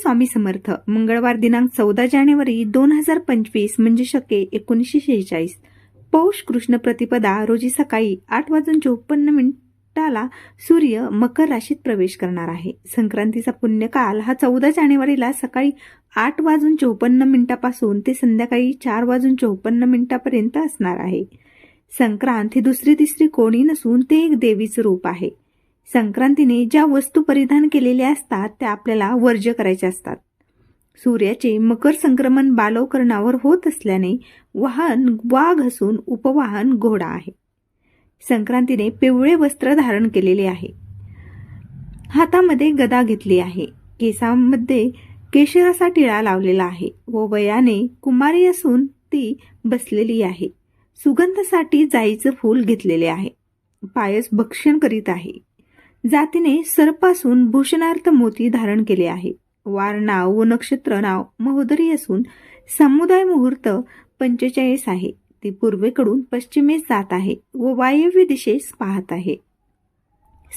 स्वामी समर्थ. मंगळवार दिनांक चौदा जानेवारी दोन हजार पंचवीस म्हणजे शके एकोणीसशे शेहेचाळीस. पौष कृष्ण प्रतिपदा रोजी सकाळी आठ वाजून चोपन्न मिनिटाला सूर्य मकर राशीत प्रवेश करणार आहे. संक्रांतीचा पुण्यकाल हा चौदा जानेवारीला सकाळी आठ वाजून चोपन्न मिनिटापासून ते संध्याकाळी चार वाजून चोपन्न मिनिटापर्यंत असणार आहे. संक्रांत ही दुसरी तिसरी कोणी नसून ते एक देवीचं रूप आहे. संक्रांतीने ज्या वस्तू परिधान केलेल्या असतात त्या आपल्याला वर्ज्य करायच्या असतात. सूर्याचे मकर संक्रमण बालवकरणावर होत असल्याने वाहन वाघ असून उपवाहन घोडा आहे. संक्रांतीने पिवळे वस्त्र धारण केलेले आहे. हातामध्ये गदा घेतली आहे. केसांमध्ये केशराचा टिळा लावलेला आहे व वयाने कुमारी असून ती बसलेली आहे. सुगंधासाठी जाईचं फूल घेतलेले आहे. पायस भक्षण करीत आहे. जातीने सरपासून भूषणार्थ मोती धारण केले आहे. वार नाव व नक्षत्र नाव महोदरी असून समुदाय मुहूर्त पंचेचाळीस आहे. ती पूर्वेकडून पश्चिमेस जात आहे व वायव्य दिशेस पाहत आहे.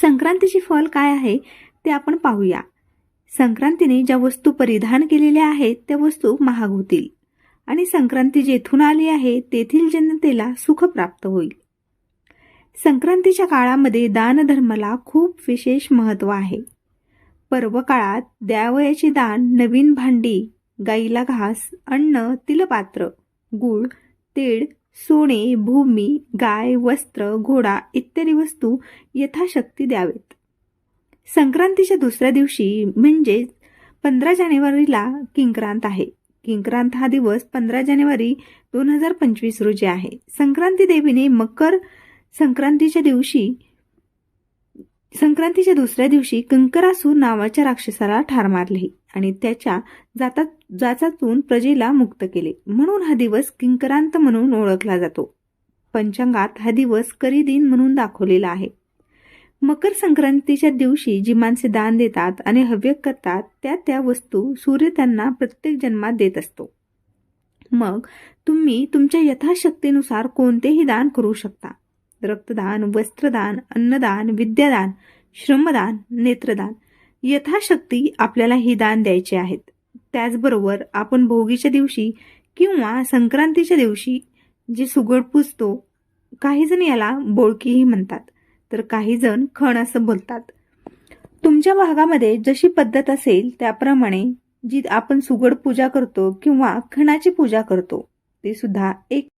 संक्रांतीचे फल काय आहे ते आपण पाहूया. संक्रांतीने ज्या वस्तू परिधान केलेल्या आहेत त्या वस्तू महाग होतील. आणि संक्रांती जेथून आली आहे तेथील जनतेला सुख प्राप्त होईल. संक्रांतीच्या काळामध्ये दानधर्माला खूप विशेष महत्त्व आहे. पर्व काळात द्यावयाचे दान नवीन भांडी गाईला घास अन्न तिलपात्र गुळ तीळ सोने भूमी गाय वस्त्र घोडा इत्यादी वस्तू यथाशक्ती द्यावेत. संक्रांतीच्या दुसऱ्या दिवशी म्हणजे पंधरा जानेवारीला किंक्रांत आहे. किंक्रांत हा दिवस पंधरा जानेवारी दोन हजार पंचवीस रोजी आहे. संक्रांती देवीने मकर संक्रांतीच्या दिवशी संक्रांतीच्या दुसऱ्या दिवशी कंकरासूर नावाच्या राक्षसाला ठार मारले आणि त्याच्या जातात जाचातून प्रजेला मुक्त केले. म्हणून हा दिवस किंकरांत म्हणून ओळखला जातो. पंचांगात हा दिवस करी दिन म्हणून दाखवलेला आहे. मकर संक्रांतीच्या दिवशी जी माणसे दान देतात आणि हव्य करतात त्या त्या वस्तू सूर्य त्यांना प्रत्येक जन्मात देत असतो. मग तुम्ही तुमच्या यथाशक्तीनुसार कोणतेही दान करू शकता. रक्तदान वस्त्रदान अन्नदान विद्यादान श्रमदान नेत्रदान. यथाशक्ती आपल्याला ही दान द्यायचे आहेत. त्याचबरोबर आपण भोगीच्या दिवशी किंवा संक्रांतीच्या दिवशी जे सुगड पुजतो काही जण याला बोळकीही म्हणतात. तर काही जण खण असं बोलतात. तुमच्या भागामध्ये जशी पद्धत असेल त्याप्रमाणे जी आपण सुगड पूजा करतो किंवा खणाची पूजा करतो ते सुद्धा एक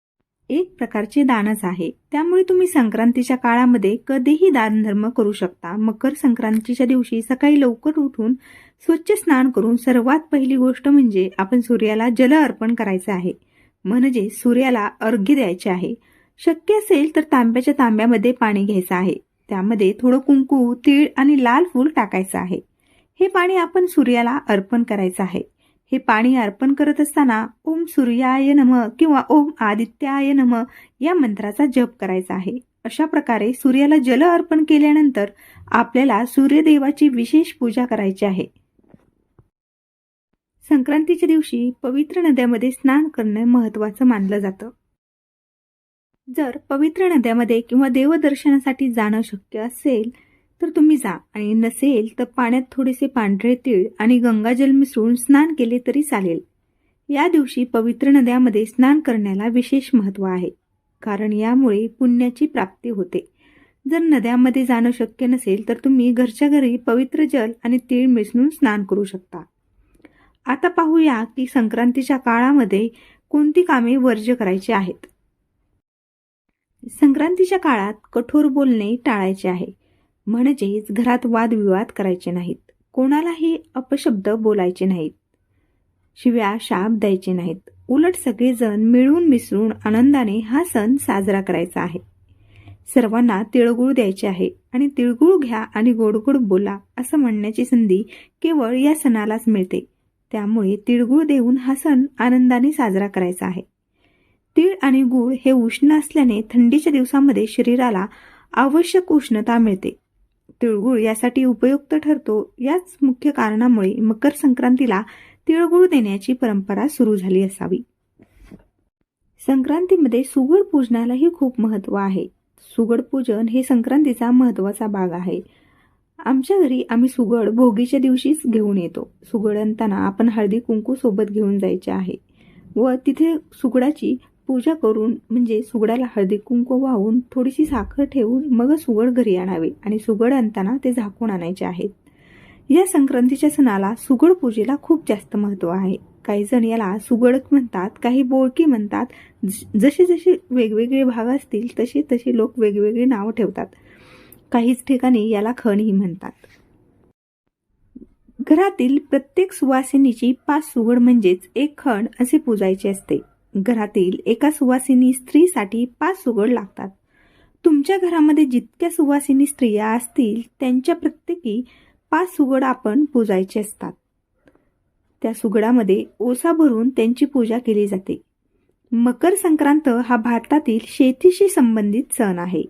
एक प्रकारचे दानच आहे. त्यामुळे तुम्ही संक्रांतीच्या काळामध्ये कधीही दानधर्म करू शकता. मकर संक्रांतीच्या दिवशी सकाळी लवकर उठून स्वच्छ स्नान करून सर्वात पहिली गोष्ट म्हणजे आपण सूर्याला जल अर्पण करायचं आहे. म्हणजे सूर्याला अर्घ्य द्यायचे आहे. शक्य असेल तर तांब्याच्या तांब्यामध्ये पाणी घ्यायचं आहे. त्यामध्ये थोडं कुंकू तीळ आणि लाल फूल टाकायचं आहे. हे पाणी आपण सूर्याला अर्पण करायचं आहे. हे पाणी अर्पण करत असताना ओम सूर्याय नम किंवा ओम आदित्याय नम या मंत्राचा जप करायचा आहे. अशा प्रकारे सूर्याला जल अर्पण केल्यानंतर आपल्याला सूर्यदेवाची विशेष पूजा करायची आहे. संक्रांतीच्या दिवशी पवित्र नद्यामध्ये स्नान करणं महत्वाचं मानलं जातं. जर पवित्र नद्यामध्ये किंवा देवदर्शनासाठी जाणं शक्य असेल तर तुम्ही जा. आणि नसेल तर पाण्यात थोडेसे पांढरे तीळ आणि गंगाजल मिसळून स्नान केले तरी चालेल. या दिवशी पवित्र नद्यामध्ये स्नान करण्याला विशेष महत्त्व आहे. कारण यामुळे पुण्याची प्राप्ती होते. जर नद्यामध्ये जाणं शक्य नसेल तर तुम्ही घरच्या घरी पवित्र जल आणि तीळ मिसळून स्नान करू शकता. आता पाहूया की संक्रांतीच्या काळामध्ये कोणती कामे वर्ज्य करायची आहेत. संक्रांतीच्या काळात कठोर बोलणे टाळायचे आहे. म्हणजेच घरात वादविवाद करायचे नाहीत. कोणालाही अपशब्द बोलायचे नाहीत. शिव्या शाप द्यायचे नाहीत. उलट सगळेजण मिळून मिसळून आनंदाने हा सण साजरा करायचा आहे. सर्वांना तिळगुळ द्यायचे आहे आणि तिळगुळ घ्या आणि गोडगोड बोला असं म्हणण्याची संधी केवळ या सणालाच मिळते. त्यामुळे तिळगुळ देऊन हा सण आनंदाने साजरा करायचा आहे. तीळ आणि गूळ हे उष्ण असल्याने थंडीच्या दिवसामध्ये शरीराला आवश्यक उष्णता मिळते. तिळगुळ यासाठी उपयुक्त ठरतो. याच मुख्य कारणामुळे मकर संक्रांतीला तिळगुळ देण्याची परंपरा सुरू झाली असावी. संक्रांतीमध्ये सुगड पूजनालाही खूप महत्त्व आहे. सुगड पूजन हे संक्रांतीचा महत्त्वाचा भाग आहे. आमच्या घरी आम्ही सुगड भोगीच्या दिवशीच घेऊन येतो. सुगड आणताना आपण हळदी कुंकू सोबत घेऊन जायचे आहे. व तिथे सुगडाची पूजा करून म्हणजे सुगडाला हळदी कुंकू वाहून थोडीशी साखर ठेवून मग सुगड घरी आणावे आणि सुगड आणताना ते झाकून आणायचे आहेत. या संक्रांतीच्या सणाला सुगड पूजेला खूप जास्त महत्त्व आहे. काही जण याला सुगडक म्हणतात काही बोळकी म्हणतात. ज- जसे जसे वेगवेगळे भाग असतील तसे तसे लोक वेगवेगळी नावं ठेवतात. काहीच ठिकाणी याला खणही म्हणतात. घरातील प्रत्येक सुवासिनीची पाच सुगड म्हणजेच एक खण असे पूजायचे असते. घरातील एका सुवासिनी स्त्रीसाठी पाच सुगड लागतात. तुमच्या घरामध्ये जितक्या सुवासिनी स्त्रिया असतील त्यांच्या प्रत्येकी पाच सुगड आपण पूजायचे असतात. त्या सुगडामध्ये ओसा भरून त्यांची पूजा केली जाते. मकर संक्रांत हा भारतातील शेतीशी संबंधित सण आहे.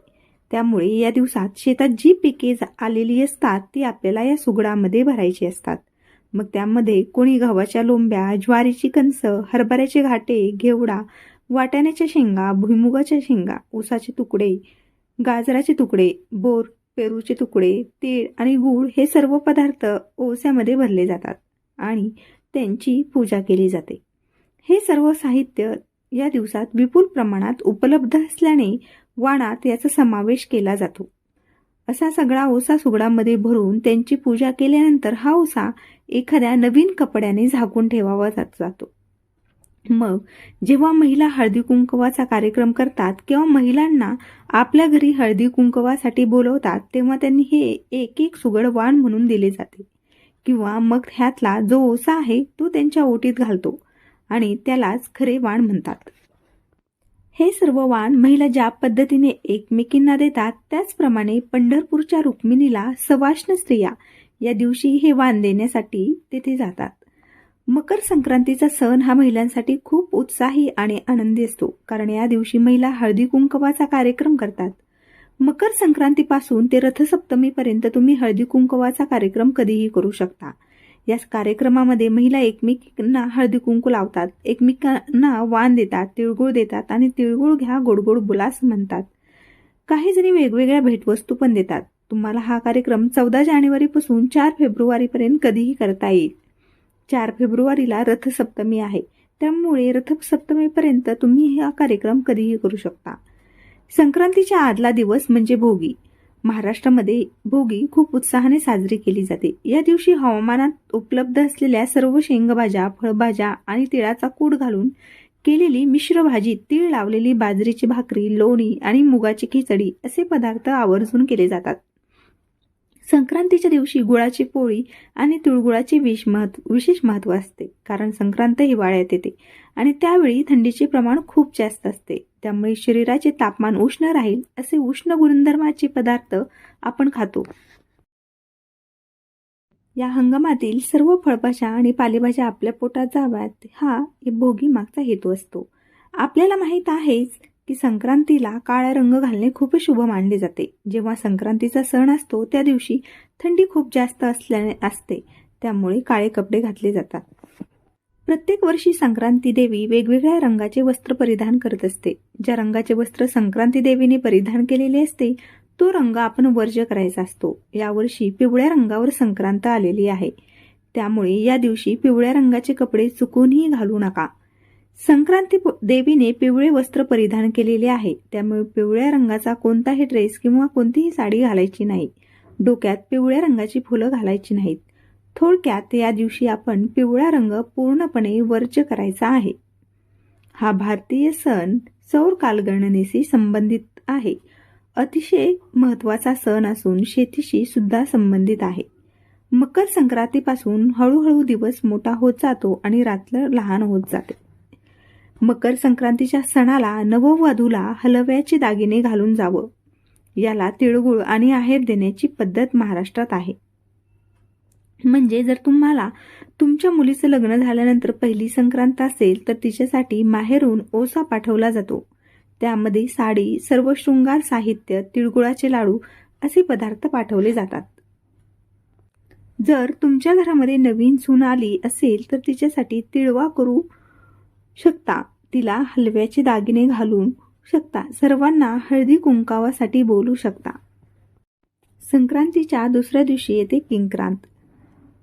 त्यामुळे या दिवसात शेतात जी पिके आलेली असतात ती आपल्याला या सुगडामध्ये भरायची असतात. मग त्यामध्ये कोणी गव्हाच्या लोंब्या ज्वारीची कणस हरभऱ्याचे घाटे घेवडा वाटाण्याच्या शेंगा भुईमुगाच्या शेंगा ऊसाचे तुकडे गाजराचे तुकडे बोर पेरूचे तुकडे तीळ आणि गूळ हे सर्व पदार्थ ओस्यामध्ये भरले जातात आणि त्यांची पूजा केली जाते. हे सर्व साहित्य या दिवसात विपुल प्रमाणात उपलब्ध असल्याने वाणात याचा समावेश केला जातो. असा सगळा ओसा सुगडामध्ये भरून त्यांची पूजा केल्यानंतर हा ओसा एखाद्या नवीन कपड्याने झाकून ठेवावा जात जातो. मग जेव्हा महिला हळदी कुंकवाचा कार्यक्रम करतात किंवा महिलांना आपल्या घरी हळदी कुंकवासाठी बोलवतात तेव्हा त्यांनी हे एक एक सुगड वाण म्हणून दिले जाते. किंवा मग ह्यातला जो ओसा आहे तो त्यांच्या ओटीत घालतो आणि त्यालाच खरे वाण म्हणतात. हे सर्व वाण महिला ज्या पद्धतीने एकमेकींना देतात त्याचप्रमाणे पंढरपूरच्या रुक्मिणीला सवाष्ण स्त्रिया या दिवशी हे वाण देण्यासाठी तेथे जातात. मकर संक्रांतीचा सण हा महिलांसाठी खूप उत्साही आणि आनंदी असतो कारण या दिवशी महिला हळदी कुंकवाचा कार्यक्रम करतात. मकर संक्रांतीपासून ते रथसप्तमीपर्यंत तुम्ही हळदी कुंकवाचा कार्यक्रम कधीही करू शकता. या कार्यक्रमामध्ये महिला एकमेकींना हळदी कुंकू लावतात. एकमेकांना वाण देतात तिळगुळ देतात आणि तिळगुळ घ्या गोडगोड बुलास म्हणतात. काही जणी वेगवेगळ्या भेटवस्तू पण देतात. तुम्हाला हा कार्यक्रम चौदा जानेवारीपासून चार फेब्रुवारीपर्यंत कधीही करता येईल. चार फेब्रुवारीला रथसप्तमी आहे. त्यामुळे रथसप्तमीपर्यंत तुम्ही हा कार्यक्रम कधीही करू शकता. संक्रांतीच्या आदला दिवस म्हणजे भोगी. महाराष्ट्रामध्ये भोगी खूप उत्साहाने साजरी केली जाते. या दिवशी हवामानात उपलब्ध असलेल्या सर्व शेंगभाज्या फळभाज्या आणि तिळाचा कूड घालून केलेली मिश्र भाजी तीळ लावलेली बाजरीची भाकरी लोणी आणि मुगाची खिचडी असे पदार्थ आवर्जून केले जातात. संक्रांतीच्या दिवशी गुळाची पोळी आणि तिळगुळाचे विश महत्त्व विशेष महत्त्व असते. कारण संक्रांत हिवाळ्यात येते आणि त्यावेळी थंडीचे प्रमाण खूप जास्त असते. त्यामुळे शरीराचे तापमान उष्ण राहील असे उष्ण गुणधर्माचे पदार्थ आपण खातो. या हंगामातील सर्व फळभाज्या आणि पालेभाज्या आपल्या पोटात जाव्यात हा भोगी मागचा हेतू असतो. आपल्याला माहीत आहेच की संक्रांतीला काळा रंग घालणे खूपच शुभ मानले जाते. जेव्हा संक्रांतीचा सण असतो त्या दिवशी थंडी खूप जास्त असल्याने असते. त्यामुळे काळे कपडे घातले जातात. प्रत्येक वर्षी संक्रांती देवी वेगवेगळ्या रंगाचे वस्त्र परिधान करत असते. ज्या रंगाचे वस्त्र संक्रांती देवीने परिधान केलेले असते तो रंग आपण वर्ज करायचा असतो. यावर्षी पिवळ्या रंगावर संक्रांत आलेली आहे. त्यामुळे या दिवशी पिवळ्या रंगाचे कपडे चुकूनही घालू नका. संक्रांती प- देवीने पिवळे वस्त्र परिधान केलेले आहे. त्यामुळे पिवळ्या रंगाचा कोणताही ड्रेस किंवा कोणतीही साडी घालायची नाही. डोक्यात पिवळ्या रंगाची फुलं घालायची नाहीत. थोडक्यात या दिवशी आपण पिवळा रंग पूर्णपणे वर्ज्य करायचा आहे. हा भारतीय सण सौर कालगणनेशी संबंधित आहे. अतिशय महत्त्वाचा सण असून शेतीशी सुद्धा संबंधित आहे. मकर संक्रांतीपासून हळूहळू दिवस मोठा होत जातो आणि रात्र लहान होत जाते. मकर संक्रांतीच्या सणाला नववधूला हलव्याचे दागिने घालून जावं. याला तिळगुळ आणि आहेर देण्याची पद्धत महाराष्ट्रात आहे. म्हणजे जर तुम्हाला तुमच्या मुलीचं लग्न झाल्यानंतर पहिली संक्रांत असेल तर तिच्यासाठी माहेरून ओसा पाठवला जातो. त्यामध्ये साडी सर्व शृंगार साहित्य तिळगुळाचे लाडू असे पदार्थ पाठवले जातात. जर तुमच्या घरामध्ये नवीन सून आली असेल तर तिच्यासाठी तिळवा करू शकता. तिला हलव्याचे दागिने घालून शकता. सर्वांना हळदी कुंकावासाठी बोलू शकता. संक्रांतीच्या दुसऱ्या दिवशी येते किंक्रांत.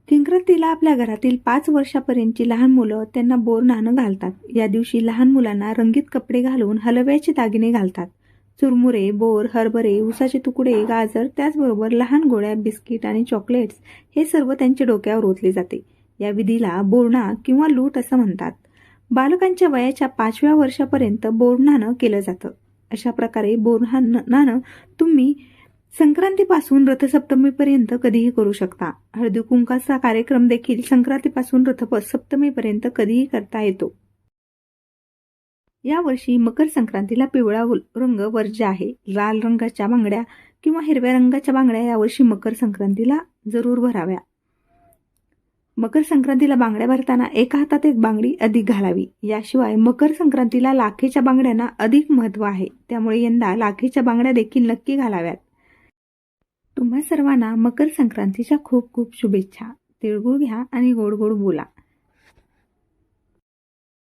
किंक्रांतीला आपल्या घरातील पाच वर्षापर्यंतची लहान मुलं त्यांना बोर नाणं घालतात. या दिवशी लहान मुलांना रंगीत कपडे घालून हलव्याचे दागिने घालतात. चुरमुरे बोर हरभरे उसाचे तुकडे गाजर त्याचबरोबर लहान गोळ्या बिस्किट आणि चॉकलेट्स हे सर्व त्यांच्या डोक्यावर ओतले जाते. या विधीला बोरणा किंवा लूट असं म्हणतात. बालकांच्या वयाच्या पाचव्या वर्षापर्यंत बोरणानं केलं जातं. अशा प्रकारे बोरणानं तुम्ही संक्रांतीपासून रथसप्तमीपर्यंत कधीही करू शकता. हळदी कुंकाचा कार्यक्रम देखील संक्रांतीपासून रथ सप्तमीपर्यंत कधीही करता येतो. यावर्षी मकर संक्रांतीला पिवळा रंग वर्ज्य आहे. लाल रंगाच्या बांगड्या किंवा हिरव्या रंगाच्या बांगड्या यावर्षी मकर संक्रांतीला जरूर भराव्या. मकर संक्रांतीला बांगड्या भरताना एका हातात एक बांगडी अधिक घालावी. याशिवाय मकर संक्रांतीला लाखेच्या बांगड्यांना अधिक महत्त्व आहे. त्यामुळे यंदा लाखेच्या बांगड्या देखील नक्की घालाव्यात. तुम्हा सर्वांना मकर संक्रांतीच्या खूप खूप शुभेच्छा. तिळगुळ घ्या आणि गोड गोड बोला.